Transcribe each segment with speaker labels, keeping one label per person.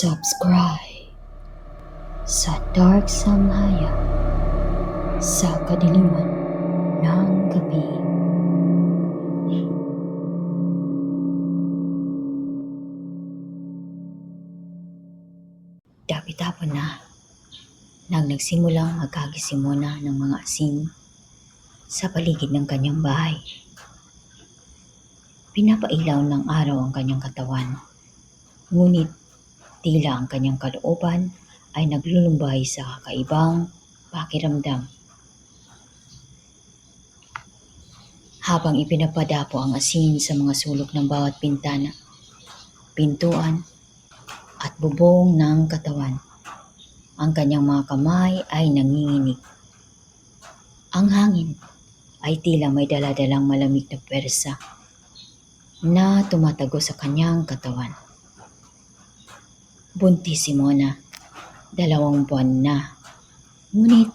Speaker 1: Subscribe sa Dark Samhaya sa kadiliman ng gabi. Dapi-tapon na nang nagsimulang magkagisimona ng mga asin sa paligid ng kanyang bahay. Pinapailaw ng araw ang kanyang katawan, ngunit tila ang kanyang kalooban ay naglulumbay sa kakaibang pakiramdam. Habang ipinapadapo ang asin sa mga sulok ng bawat pintana, pintuan, at bubong ng katawan, ang kanyang mga kamay ay nanginginig. Ang hangin ay tila may daladalang malamig na pwersa na tumatago sa kanyang katawan. Buntis si Mona, dalawang buwan na. Ngunit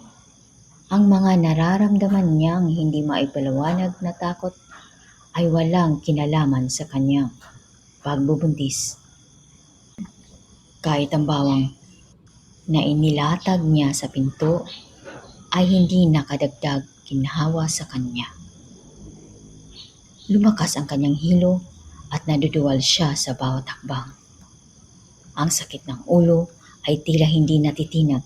Speaker 1: ang mga nararamdaman niyang hindi maipaliwanag na takot ay walang kinalaman sa kanyang pagbubuntis. Kahit ang bawang na inilatag niya sa pinto ay hindi nakadagdag ginhawa sa kanya. Lumakas ang kanyang hilo at naduduwal siya sa bawat hakbang. Ang sakit ng ulo ay tila hindi natitinag.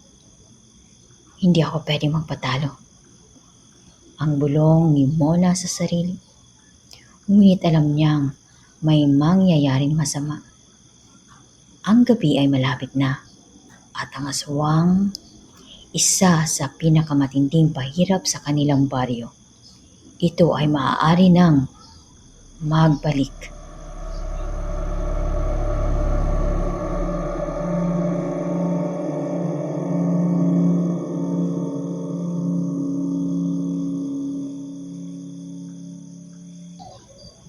Speaker 1: Hindi ako pwede magpatalo. Ang bulong ni Mona sa sarili. Ngunit alam niyang may mangyayaring masama. Ang gabi ay malapit na at ang aswang, isa sa pinakamatinding pahirap sa kanilang baryo. Ito ay maaari ng magbalik.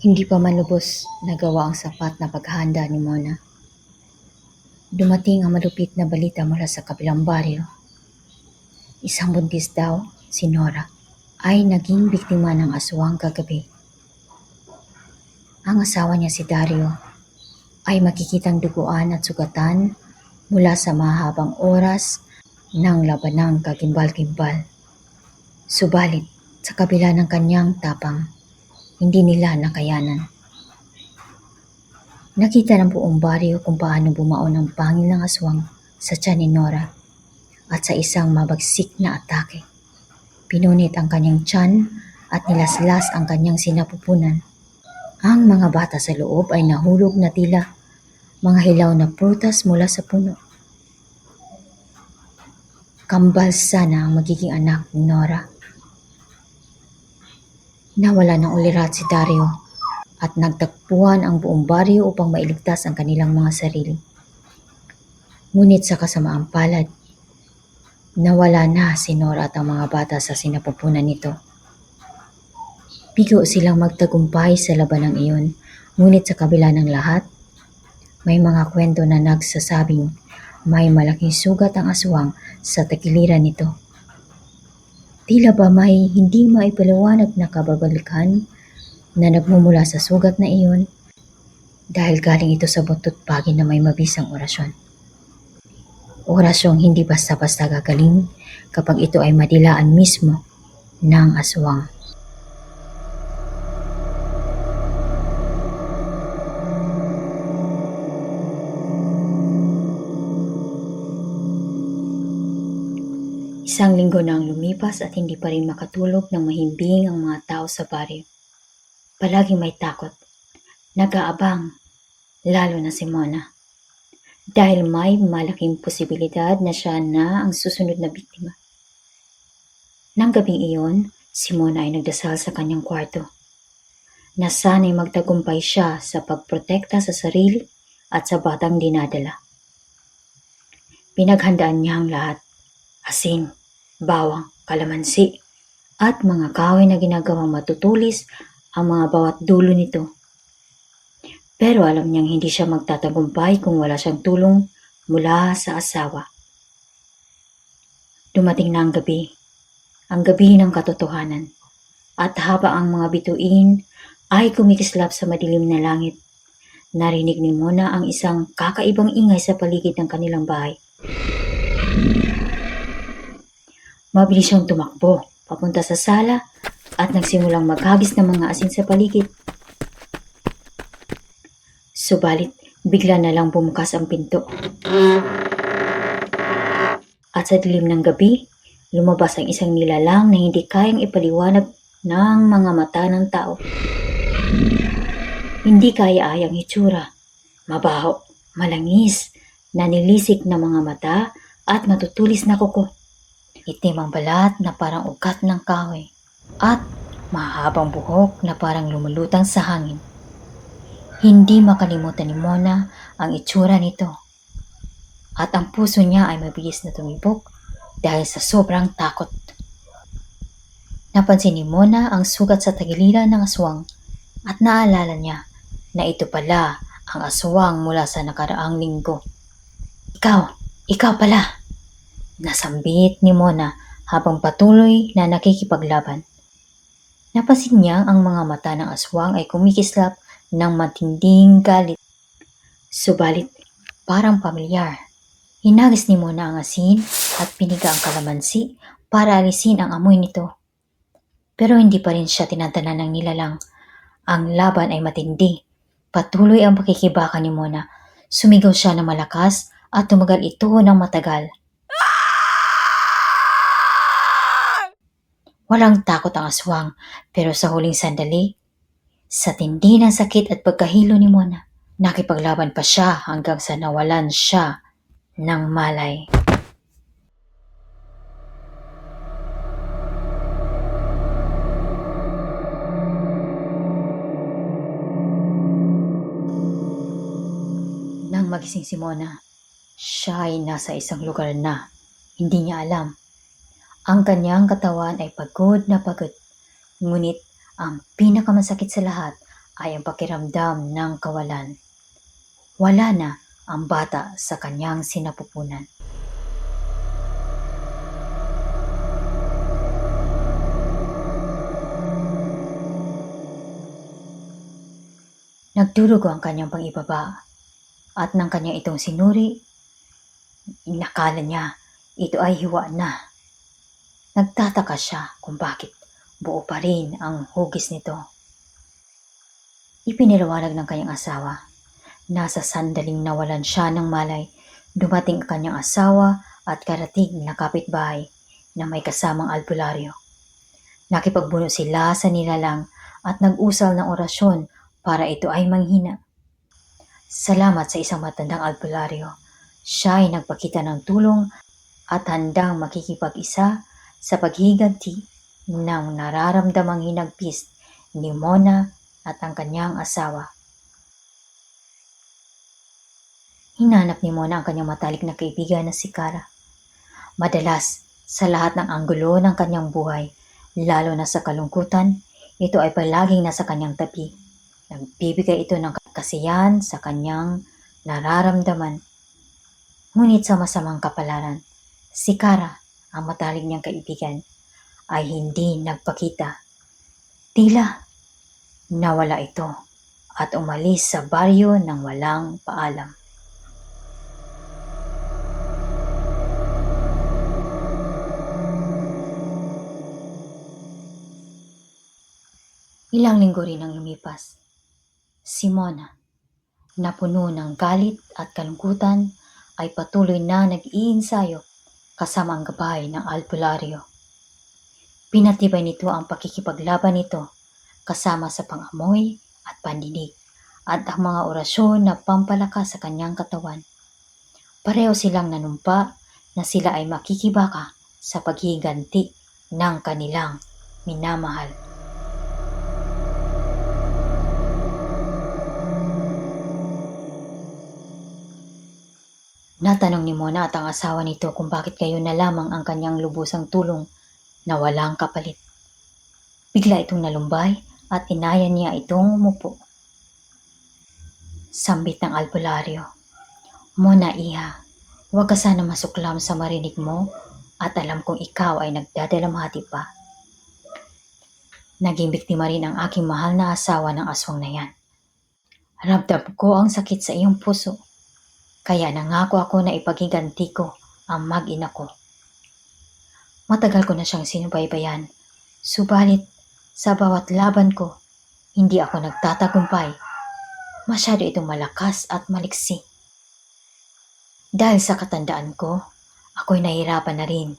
Speaker 1: Hindi pa man lubos nagawa ang sapat na paghahanda ni Mona. Dumating ang malupit na balita mula sa kabilang baryo. Isang buntis daw, si Nora, ay naging biktima ng aswang kagabi. Ang asawa niya si Dario ay makikitang duguan at sugatan mula sa mahabang oras ng labanang kagimbal-gimbal. Subalit, sa kabila ng kanyang tapang, hindi nila nakayanan. Nakita ng buong baryo kung paano bumaon ang pangil ng aswang sa tiyan ni Nora at sa isang mabagsik na atake. Pinunit ang kanyang tiyan at nilaslas ang kanyang sinapupunan. Ang mga bata sa loob ay nahulog na tila mga hilaw na prutas mula sa puno. Kambal sana ang magiging anak ni Nora. Nawala ng ulirat si Dario at nagtakpuhan ang buong baryo upang mailigtas ang kanilang mga sarili. Ngunit sa kasamaang palad, nawala na si Nora at ang mga bata sa sinapupunan nito. Bigo silang magtagumpay sa labanang iyon, ngunit sa kabila ng lahat, may mga kwento na nagsasabing may malaking sugat ang aswang sa takiliran nito. Tila ba may hindi maipaliwanag na kababalikan na nagmumula sa sugat na iyon dahil galing ito sa buntot pagi na may mabisang orasyon. Orasyong hindi basta-basta gagaling kapag ito ay madilaan mismo ng aswang. Linggo na ang lumipas at hindi pa rin makatulog ng mahimbing ang mga tao sa baryo. Palaging may takot. Nag-aabang, lalo na si Mona. Dahil may malaking posibilidad na siya na ang susunod na biktima. Nang gabing iyon, si Mona ay nagdasal sa kanyang kwarto. Na sana'y magtagumpay siya sa pagprotekta sa sarili at sa batang dinadala. Pinaghandaan niya ang lahat. Asin, bawang, kalamansi, at mga kahoy na ginagawang matutulis ang mga bawat dulo nito. Pero alam niyang hindi siya magtatagumpay kung wala siyang tulong mula sa asawa. Dumating na ang gabi, ang gabi ng katotohanan. At haba ang mga bituin ay kumikislap sa madilim na langit, narinig ni Mona ang isang kakaibang ingay sa paligid ng kanilang bahay. Mabilis siyang tumakbo papunta sa sala at nagsimulang maghagis ng mga asin sa paligid. Subalit, bigla na lang bumukas ang pinto. At sa dilim ng gabi, lumabas ang isang nilalang na hindi kayang ipaliwanag ng mga mata ng tao. Hindi kaya-ayang itsura. Mabaho, malangis, nanilisik na mga mata at matutulis na kuko. Itim ang balat na parang ugat ng kahoy at mahabang buhok na parang lumulutang sa hangin. Hindi makalimutan ni Mona ang itsura nito. At ang puso niya ay mabilis na tumibok dahil sa sobrang takot. Napansin ni Mona ang sugat sa tagiliran ng aswang at naalala niya na ito pala ang aswang mula sa nakaraang linggo. Ikaw, ikaw pala! Nasambit ni Mona habang patuloy na nakikipaglaban. Napansin niya ang mga mata ng aswang ay kumikislap ng matinding galit. Subalit, parang pamilyar. Hinagis ni Mona ang asin at piniga ang kalamansi para alisin ang amoy nito. Pero hindi pa rin siya tinatanan ng nilalang. Ang laban ay matindi. Patuloy ang pakikibaka ni Mona. Sumigaw siya ng malakas at tumagal ito ng matagal. Walang takot ang aswang, pero sa huling sandali, sa tindi ng sakit at pagkahilo ni Mona, nakipaglaban pa siya hanggang sa nawalan siya ng malay. Nang magising si Mona, siya ay nasa isang lugar na hindi niya alam. Ang kanyang katawan ay pagod na pagod. Ngunit ang pinakamasakit sa lahat ay ang pakiramdam ng kawalan. Wala na ang bata sa kanyang sinapupunan. Nagdurugo ang kanyang pangibaba at nang kanya itong sinuri, inakala niya ito ay hiwa na. Nagtataka siya kung bakit buo pa rin ang hugis nito. Ipiniliwanag ng kanyang asawa. Nasa sandaling nawalan siya ng malay, dumating ang kanyang asawa at karating na kapitbahay na may kasamang albularyo. Nakipagbuno sila sa nilalang at nag-usal ng orasyon para ito ay manghina. Salamat sa isang matandang albularyo. Siya ay nagpakita ng tulong at handang makikipag-isa sa paghiganti ng nararamdamang hinagpis ni Mona at ang kanyang asawa. Hinanap ni Mona ang kanyang matalik na kaibigan na si Kara. Madalas, sa lahat ng anggulo ng kanyang buhay, lalo na sa kalungkutan, ito ay palaging nasa kanyang tabi. Nagbibigay ito ng kasiyahan sa kanyang nararamdaman. Ngunit sa masamang kapalaran, si Kara, ang matalik niyang kaibigan, ay hindi nagpakita. Tila nawala ito at umalis sa baryo ng walang paalam. Ilang linggo rin ang lumipas. Si Mona, na puno ng galit at kalungkutan, ay patuloy na nag-iinsayo kasama ang gabay ng albularyo. Pinatibay nito ang pakikipaglaban nito kasama sa pangamoy at pandinig at ang mga orasyon na pampalakas sa kanyang katawan. Pareho silang nanumpa na sila ay makikibaka sa paghiganti ng kanilang minamahal. Natanong ni Mona at ang asawa nito kung bakit kayo na lamang ang kanyang lubusang tulong na walang kapalit. Bigla itong nalumbay at inaya niya itong umupo. Sambit ng albularyo. Mona iha, huwag ka sana masuklam sa marinig mo at alam kong ikaw ay nagdadalamhati pa. Naging biktima rin ang aking mahal na asawa ng aswang na yan. Ramdam ko ang sakit sa iyong puso. Kaya nangako ako na ipagiganti ko ang mag-ina ko. Matagal ko na siyang sinubaybayan. Subalit, sa bawat laban ko, hindi ako nagtatagumpay. Masyado itong malakas at maliksi. Dahil sa katandaan ko, ako'y nahirapan na rin.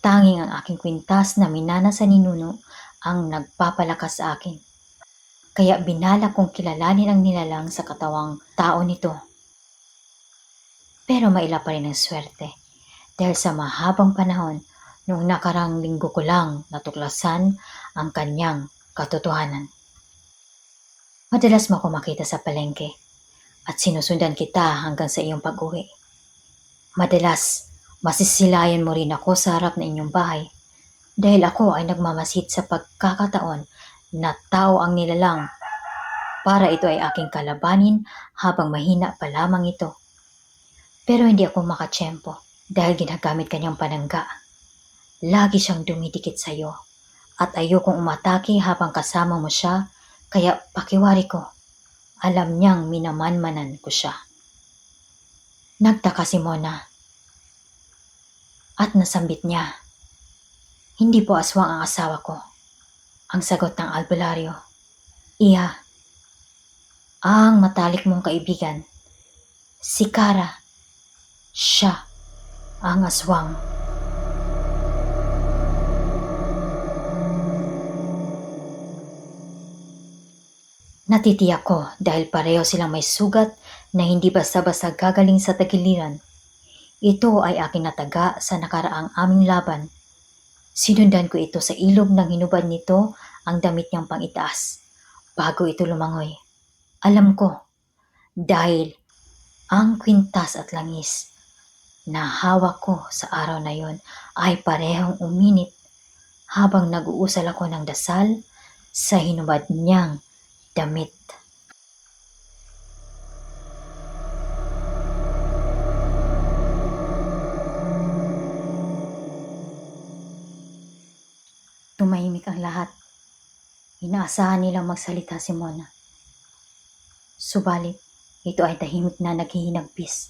Speaker 1: Tanging ang aking kwintas na minana sa ninuno ang nagpapalakas sa akin. Kaya binala kong kilalanin ang nilalang sa katawang tao nito. Pero maila pa rin ang swerte. Dahil sa mahabang panahon, noong nakarang linggo ko lang natuklasan ang kanyang katotohanan. Madalas mo makita sa palengke at sinusundan kita hanggang sa iyong pag-uwi. Madalas, masisilayan mo rin ako sa harap ng inyong bahay dahil ako ay nagmamasid sa pagkakataon na tao ang nilalang para ito ay aking kalabanin habang mahina pa lamang ito. Pero hindi ako makatsyempo dahil ginagamit kanyang panangga. Lagi siyang dumidikit sa iyo at ayokong umatake habang kasama mo siya kaya pakiwari ko. Alam niyang minamanmanan ko siya. Nagtaka si Mona at nasambit niya. Hindi po aswang ang asawa ko. Ang sagot ng albularyo. Iya, ang matalik mong kaibigan. Si Kara. Siya ang aswang. Natitiyak ko dahil pareho silang may sugat na hindi basta-basta gagaling sa tagiliran. Ito ay aking nataga sa nakaraang aming laban. Sinundan ko ito sa ilog ng hinubad nito ang damit niyang pangitaas bago ito lumangoy. Alam ko, dahil ang kwintas at langis na hawak ko sa araw na yon ay parehong uminit habang nag-uusal ako ng dasal sa hinubad niyang damit. Tumahimik ang lahat. Inaasahan nilang magsalita si Mona. Subalit, ito ay tahimik na naghihinagpis.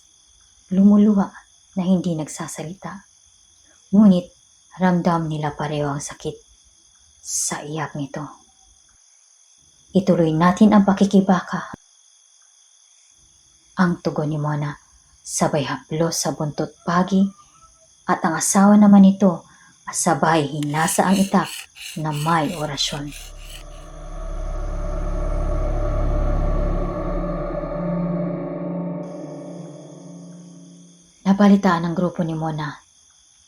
Speaker 1: Lumuluha na hindi nagsasalita. Ngunit, ramdam nila pareho ang sakit sa iyak nito. Ituloy natin ang pakikibaka. Ang tugon ni Mona, sabay haplos sa buntot pagi at ang asawa naman nito sabay hinasa ang itak na may orasyon. Nabalitaan ng grupo ni Mona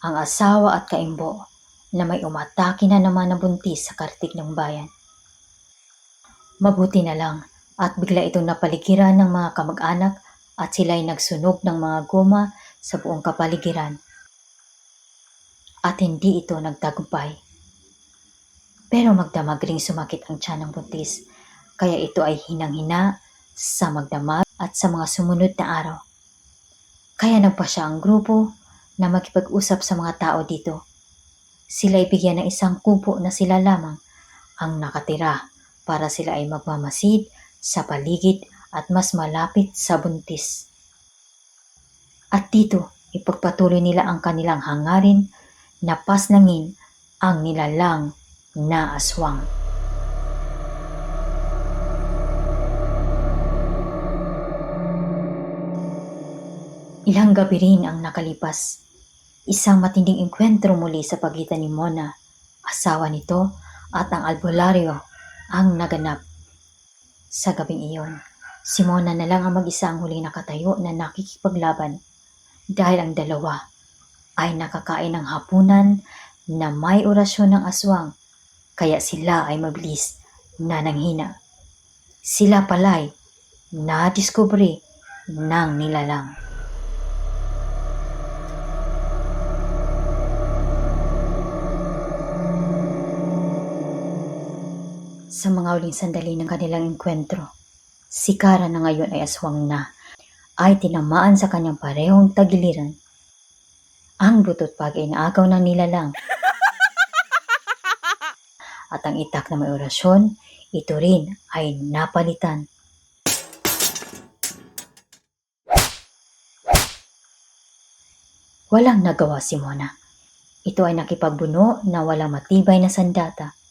Speaker 1: ang asawa at kaimbo na may umatake na naman na buntis sa kartik ng bayan. Mabuti na lang at bigla itong napaligiran ng mga kamag-anak at sila'y nagsunog ng mga goma sa buong kapaligiran. At hindi ito nagtagumpay. Pero magdamag ring sumakit ang tiyan ng buntis, kaya ito ay hinang-hina sa magdamag at sa mga sumunod na araw. Kaya nagpasya ang grupo na makipag-usap sa mga tao dito. Sila ibigyan ng isang kubo na sila lamang ang nakatira para sila ay magmamasid sa paligid at mas malapit sa buntis. At dito, ipagpatuloy nila ang kanilang hangarin na pasnangin ang nilalang na aswang. Ilang gabi rin ang nakalipas. Isang matinding engkwentro muli sa pagitan ni Mona, asawa nito, at ang albularyo ang naganap. Sa gabing iyon, si Mona na lang ang mag-isa ang huling nakatayo na nakikipaglaban dahil ang dalawa ay nakakain ng hapunan na may orasyon ng aswang kaya sila ay mabilis na nanghina. Sila pala'y nadiskubre ng nilalang. Sa mga uling sandali ng kanilang engkwentro, si Kara na ngayon ay aswang na ay tinamaan sa kanyang parehong tagiliran. Ang butot pag inaagaw na nila lang. At ang itak na may orasyon, ito rin ay napalitan. Walang nagawa si Mona. Ito ay nakipagbuno na walang matibay na sandata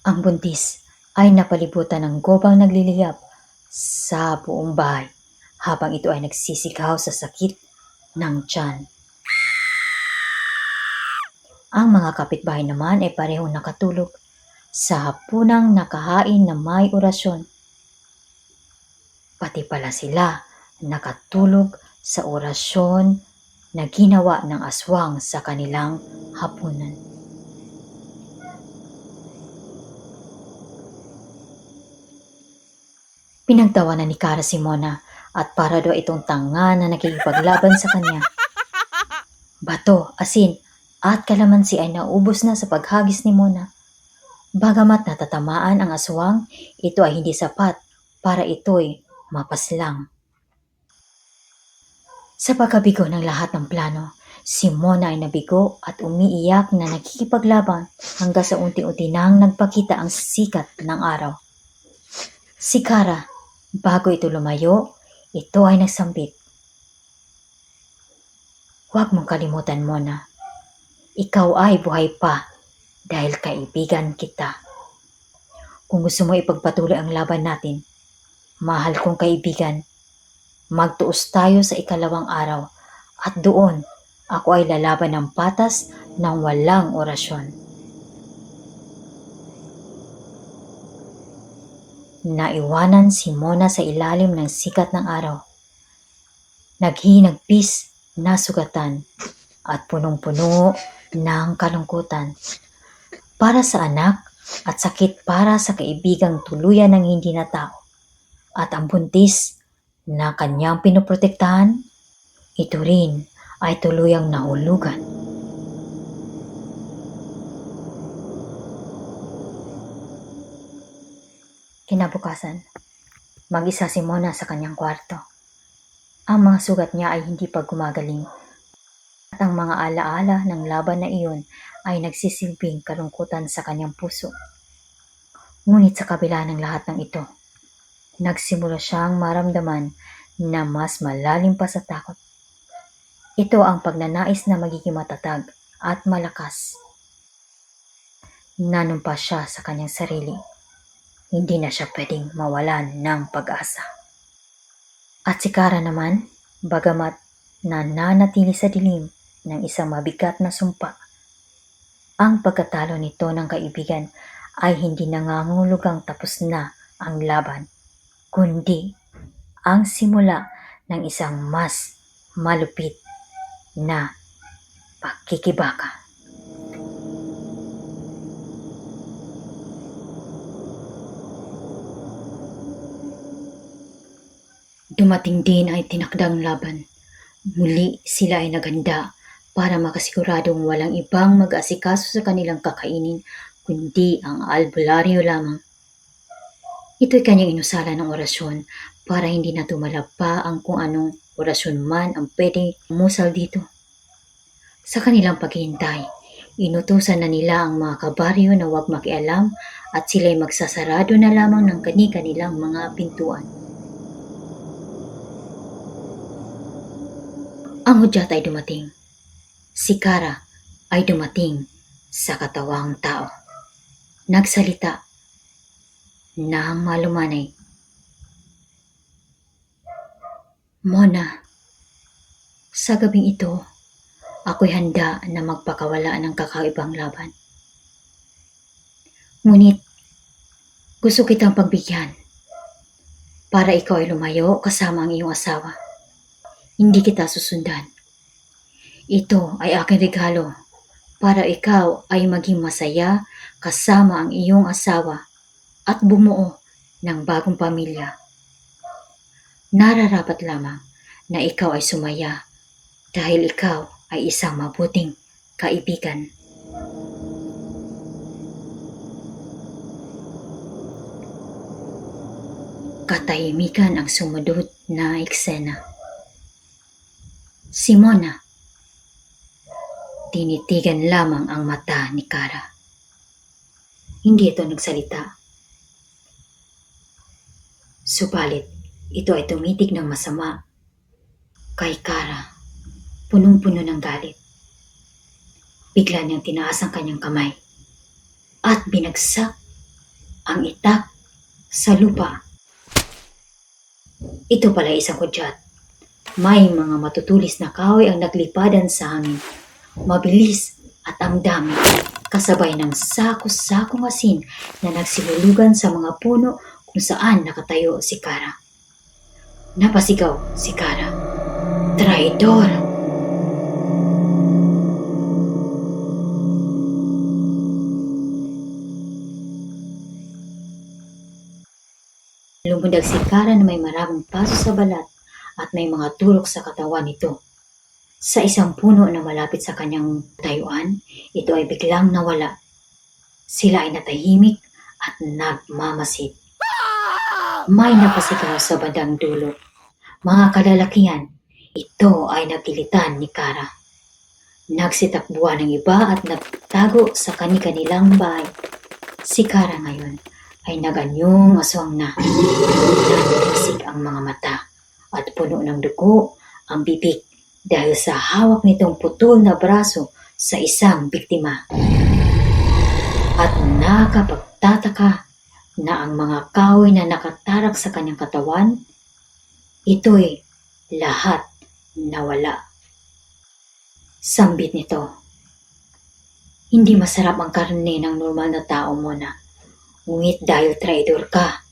Speaker 1: ang buntis ay napalibutan ng gobang nagliliyab sa buong bahay habang ito ay nagsisigaw sa sakit ng tiyan. Ang mga kapitbahay naman ay parehong nakatulog sa hapunang nakahain na may orasyon. Pati pala sila nakatulog sa orasyon na ginawa ng aswang sa kanilang hapunan. Pinagtawanan ni Kara si Mona at para daw itong tanga na nakikipaglaban sa kanya. Bato, asin at kalamansi ay naubos na sa paghagis ni Mona. Bagamat natatamaan ang aswang, ito ay hindi sapat para ito'y mapaslang. Sa pagkabigo ng lahat ng plano, si Mona ay nabigo at umiiyak na nakikipaglaban hanggang sa unti-unti nang nagpakita ang sikat ng araw. Si Kara, bago ito lumayo, ito ay nagsambit. Huwag mong kalimutan, Mona. Ikaw ay buhay pa dahil kaibigan kita. Kung gusto mo ipagpatuloy ang laban natin, mahal kong kaibigan, magtuos tayo sa ikalawang araw at doon ako ay lalaban ng patas ng walang orasyon. Naiwanan si Mona sa ilalim ng sikat ng araw. Naghinagpis na sugatan at punong-puno ng kalungkutan. Para sa anak at sakit para sa kaibigang tuluyan ng hindi na tao. At ang buntis na kanyang pinoprotektahan, ito rin ay tuluyang nahulugan. Kinabukasan, mag-isa si Mona sa kanyang kwarto. Ang mga sugat niya ay hindi pa gumagaling at ang mga alaala ng laban na iyon ay nagsisilbing kalungkutan sa kanyang puso. Ngunit sa kabila ng lahat ng ito, nagsimula siyang maramdaman na mas malalim pa sa takot. Ito ang pagnanais na magiging matatag at malakas. Nanumpa siya sa kanyang sarili. Hindi na siya pwedeng mawalan ng pag-asa. At si Kara naman, bagamat nananatili sa dilim ng isang mabigat na sumpa, ang pagkatalo nito ng kaibigan ay hindi nangangulugang tapos na ang laban, kundi ang simula ng isang mas malupit na pakikibaka. Dumating din ay tinakdang laban. Muli sila ay naganda para makasiguradong walang ibang mag-asikaso sa kanilang kakainin kundi ang albularyo lamang. Ito'y kanyang inusala ng orasyon para hindi na tumalab pa ang kung anong orasyon man ang pwedeng umusal dito. Sa kanilang paghihintay, inutusan na nila ang mga kabaryo na huwag makialam at sila'y magsasarado na lamang ng kani-kanilang mga pintuan. Ang hudyat ay dumating. Si Kara ay dumating sa katawang tao. Nagsalita ng malumanay. Mona, sa gabing ito, ako'y handa na magpakawala ng kakaibang laban. Ngunit, gusto kitang pagbigyan para ikaw ay lumayo kasama ang iyong asawa. Hindi kita susundan. Ito ay aking regalo para ikaw ay maging masaya kasama ang iyong asawa at bumuo ng bagong pamilya. Nararapat lamang na ikaw ay sumaya dahil ikaw ay isang mabuting kaibigan. Katahimikan ang sumunod na eksena. Si Mona, tinitigan lamang ang mata ni Kara. Hindi ito nagsalita. Subalit, ito ay tumitig ng masama kay Kara. punong-puno ng galit. Bigla niyang tinaas ang kanyang kamay at binagsak ang itak sa lupa. Ito pala isang kudyat. May mga matutulis na kahoy ang naglipadan sa hangin. Mabilis at ang dami, kasabay ng sako-sakong asin na nagsilulugan sa mga puno kung saan nakatayo si Kara. Napasigaw si Kara. Traidor! Lumundag si Kara na may maraming paso sa balat at may mga turok sa katawan nito. Sa isang puno na malapit sa kanyang tayuan, ito ay biglang nawala. Sila ay natahimik at nagmamasid. May napasigaw sa bandang dulo. Mga kalalakihan, ito ay nagilitan ni Kara. Nagsitakbuhan ng iba at nagtago sa kani-kanilang bahay. Si Kara ngayon ay naganyong aswang na. Nanisig ang mga mata at puno ng dugo ang bibig dahil sa hawak nitong putol na braso sa isang biktima. At nakapagtataka na ang mga kahoy na nakatarak sa kanyang katawan, ito'y lahat nawala. Sambit nito. Hindi masarap ang karne ng normal na tao mo na. Ngunit dahil traidor ka,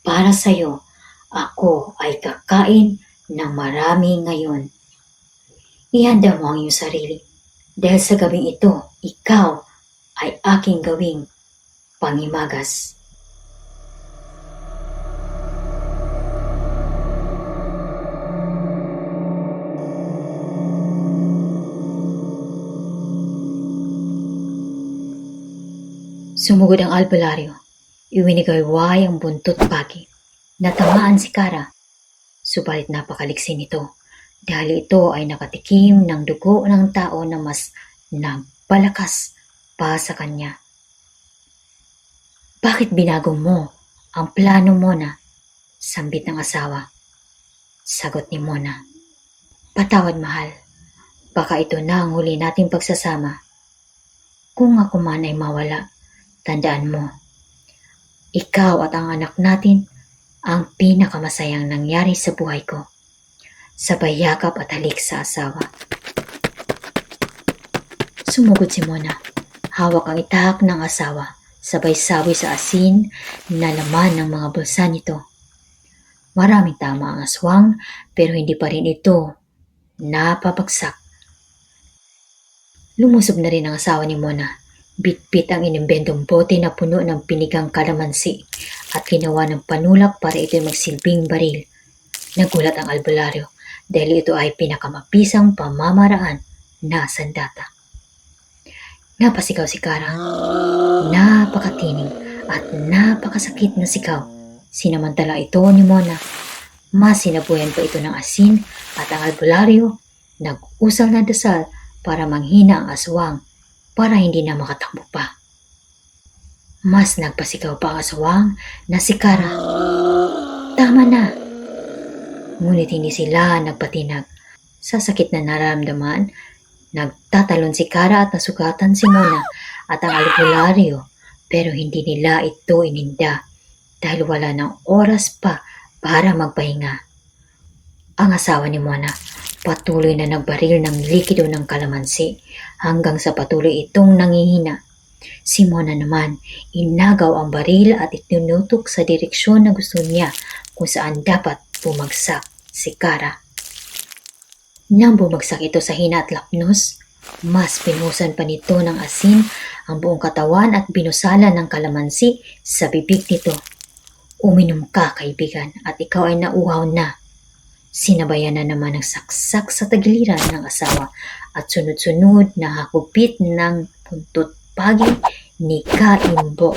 Speaker 1: para sa'yo, ako ay kakain ng marami ngayon. Ihanda mo ang iyong sarili. Dahil sa gabing ito, ikaw ay aking gawing pangimagas. Sumugod ang albularyo. Iwinigayway ang buntot pagi. Natamaan si Kara. Subalit napakaliksi nito dahil ito ay nakatikim ng dugo ng tao na mas nagpalakas pa sa kanya. Bakit binago mo ang plano mo na? Sambit ng asawa. Sagot ni Mona. Patawad mahal. Baka ito na ang huli nating pagsasama. Kung ako man ay mawala, tandaan mo. Ikaw at ang anak natin ang pinakamasayang nangyari sa buhay ko. Sabay yakap at halik sa asawa. Sumugod si Mona. Hawak ang itahak ng asawa. Sabay sawi sa asin na laman ng mga bulsa nito. Maraming tama ang aswang pero hindi pa rin ito napapagsak. Lumusob na rin ang asawa ni Mona. Bitbit ang inimbentong bote na puno ng pinigang kalamansi at ginawa ng panulak para ito magsilbing baril. Nagulat ang albularyo dahil ito ay pinakamabisang pamamaraan na sandata. Napasigaw si Kara. Napakatining at napakasakit na sigaw. Sinamantala ito ni Mona. Mas pa ito ng asin at ang albularyo nag-usal na dasal para manghina ang aswang para hindi na makatakbo pa. Mas nagpasigaw pa ang aswang na si Kara. Tama na. Ngunit hindi sila nagpatinag. Sa sakit na nararamdaman, nagtatalon si Kara at nasugatan si Mona at ang albularyo pero hindi nila ito ininda dahil wala ng oras pa para magpahinga. Ang asawa ni Mona patuloy na nagbaril ng likido ng kalamansi hanggang sa patuloy itong nangihina. Si Mona naman, inagaw ang baril at itinutok sa direksyon na gusto niya kung saan dapat bumagsak si Kara. Nang bumagsak ito sa hina at lapnos, mas pinusan pa nito ng asin ang buong katawan at binusala ng kalamansi sa bibig nito. Uminom ka, kaibigan, at ikaw ay nauhaw na. Sinabayan na naman ng saksak sa tagiliran ng asawa at sunod-sunod na hakupit ng puntot pagi ni Kaimbo.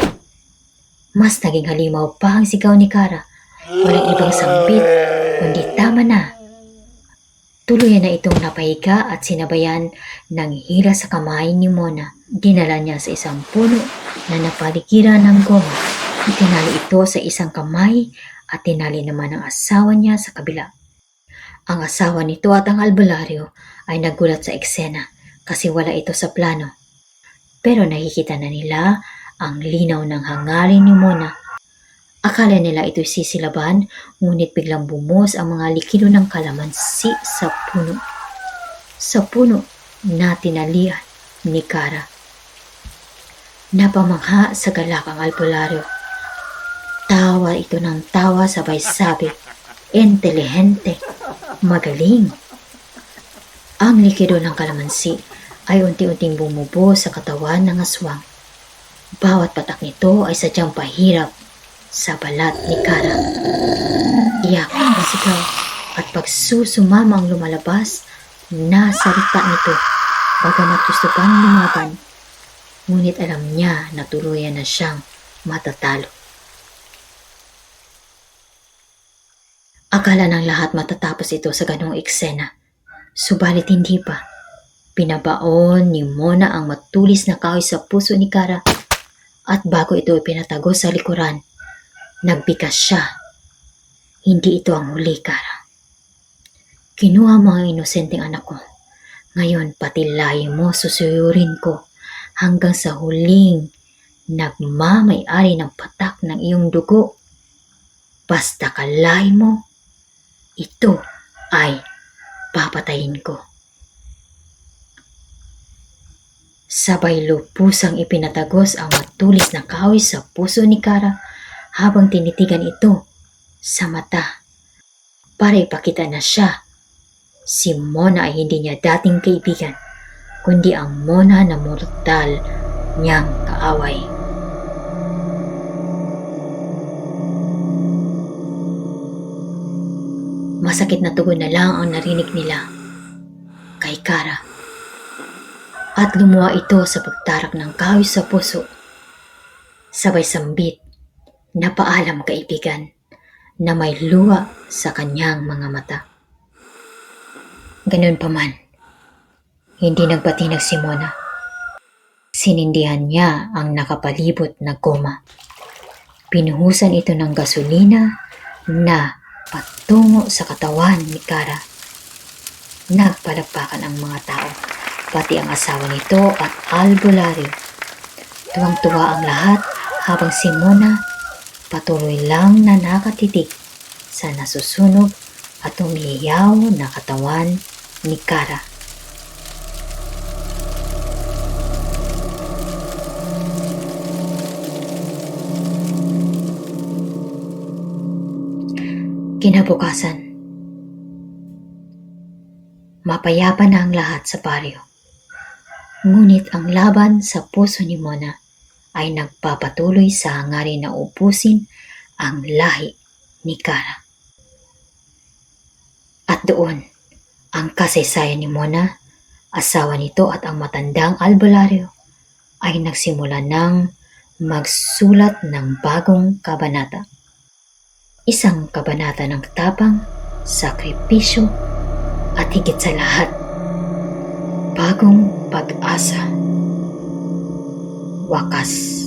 Speaker 1: Mas naging halimaw pa ang sigaw ni Kara. Walang ibang sambit, kundi tama na. Tuluyan na itong napahiga at sinabayan ng hila sa kamay ni Mona. Dinala niya sa isang puno na napaligiran ng goma. Itinali ito sa isang kamay at tinali naman ang asawa niya sa kabila. Ang asawa nito at ang albularyo ay nagulat sa eksena kasi wala ito sa plano. Pero nakikita na nila ang linaw ng hangarin ni Mona. Akala nila ito'y sisilaban, ngunit biglang bumos ang mga likido ng kalamansi sa puno. Sa puno na tinalian ni Kara. Napamangha sa galakang albularyo. Tawa ito ng tawa sabay sabi, intelihente, magaling. Ang likido ng kalamansi ay unti-unting bumubo sa katawan ng aswang. Bawat patak nito ay sadyang pahirap sa balat ni Kara. Iyak ang sigaw at pagsusumama ang lumalabas na salita nito bagamat gusto pang lumaban. Ngunit alam niya na tuluyan na siyang matatalo. Akala ng lahat matatapos ito sa ganong eksena. Subalit hindi pa. Pinabaon ni Mona ang matulis na kahoy sa puso ni Kara at bago ito ipinatago sa likuran, nagbikas siya. Hindi ito ang huli, Kara. Kinuha mo ang inosenteng anak ko. Ngayon, pati lahi mo susuyurin ko hanggang sa huling nagmamay-ari ng patak ng iyong dugo. Basta kalahi mo, ito ay papatayin ko. Sabay lupusang ipinatagos ang matulis na kahoy sa puso ni Kara habang tinitigan ito sa mata para ipakita na siya. Si Mona ay hindi niya dating kaibigan, kundi ang Mona na mortal niyang kaaway. Masakit na tugon na lang ang narinig nila kay Kara. At lumuha ito sa pagtarak ng kahoy sa puso. Sabay sambit na paalam kaibigan na may luha sa kanyang mga mata. Ganun pa man, hindi nagpatinag si Mona. Sinindihan niya ang nakapalibot na goma. Pinuhusan ito ng gasolina na patungo sa katawan ni Kara. Nagpalakpakan ang mga tao, pati ang asawa nito at albularyo. Tuwang-tuwa ang lahat habang si Mona patuloy lang na nakatitig sa nasusunog at umiyaw na katawan ni Kara. Kinabukasan, mapayapa na ang lahat sa baryo. Ngunit ang laban sa puso ni Mona ay nagpapatuloy sa hangarin na upusin ang lahi ni Kara. At doon, ang kasaysayan ni Mona, asawa nito at ang matandang albularyo ay nagsimula ng magsulat ng bagong kabanata. Isang kabanata ng tapang, sakripisyo at higit sa lahat, bagong pag-asa. Wakas.